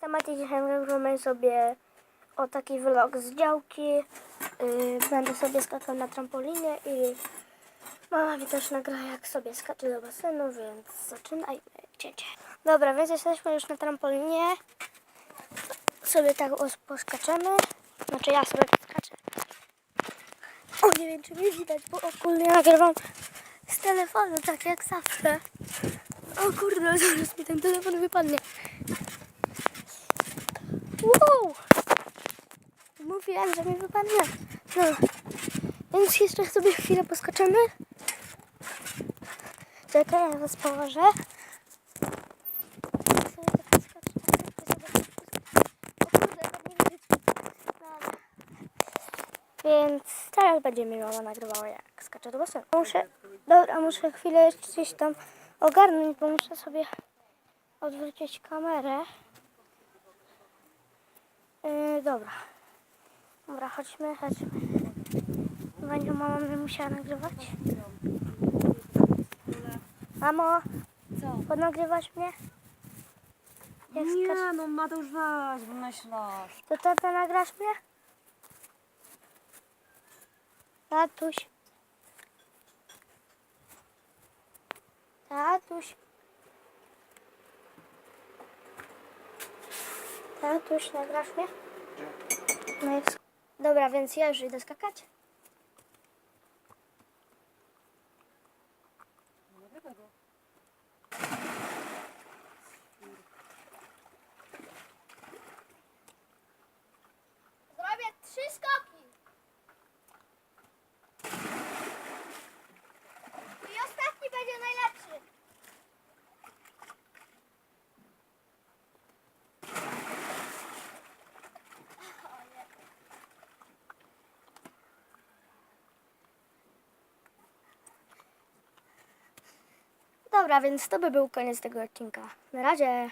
Tematy dzisiaj nagramy sobie o taki vlog z działki. Yy, będę sobie skakał na trampolinie i mama mi też nagra jak sobie skacze do basenu, więc zaczynajmy cięcie. Dobra, więc jesteśmy już na trampolinie. Sobie tak os- poskaczemy. Znaczy ja sobie tak skaczę. O, nie wiem czy mnie widać, bo ogólnie nagrywam z telefonu, tak jak zawsze. O kurde, zaraz mi ten telefon wypadnie. Wow! Że mi wypadnie. No. Więc jeszcze sobie chwilę poskoczymy. Czekaj, ja was położę. Więc teraz będzie mi mama nagrywała jak skaczę do basenu. Muszę, dobra, muszę chwilę jeszcze gdzieś tam ogarnąć, bo muszę sobie odwrócić kamerę. Yy, dobra. Dobra, chodźmy, chodźmy. Będzie mama mnie musiała nagrywać. Mamo, Co? podnagrywasz mnie? Jak? Nie no Mateusz weź, wymyślasz. To tata nagrasz mnie? Tatuś. Tatuś. Tatuś, nagrasz mnie? No jest. Dobra, więc ja już idę skakać. Zrobię Dobra, więc to by był koniec tego odcinka. Na razie.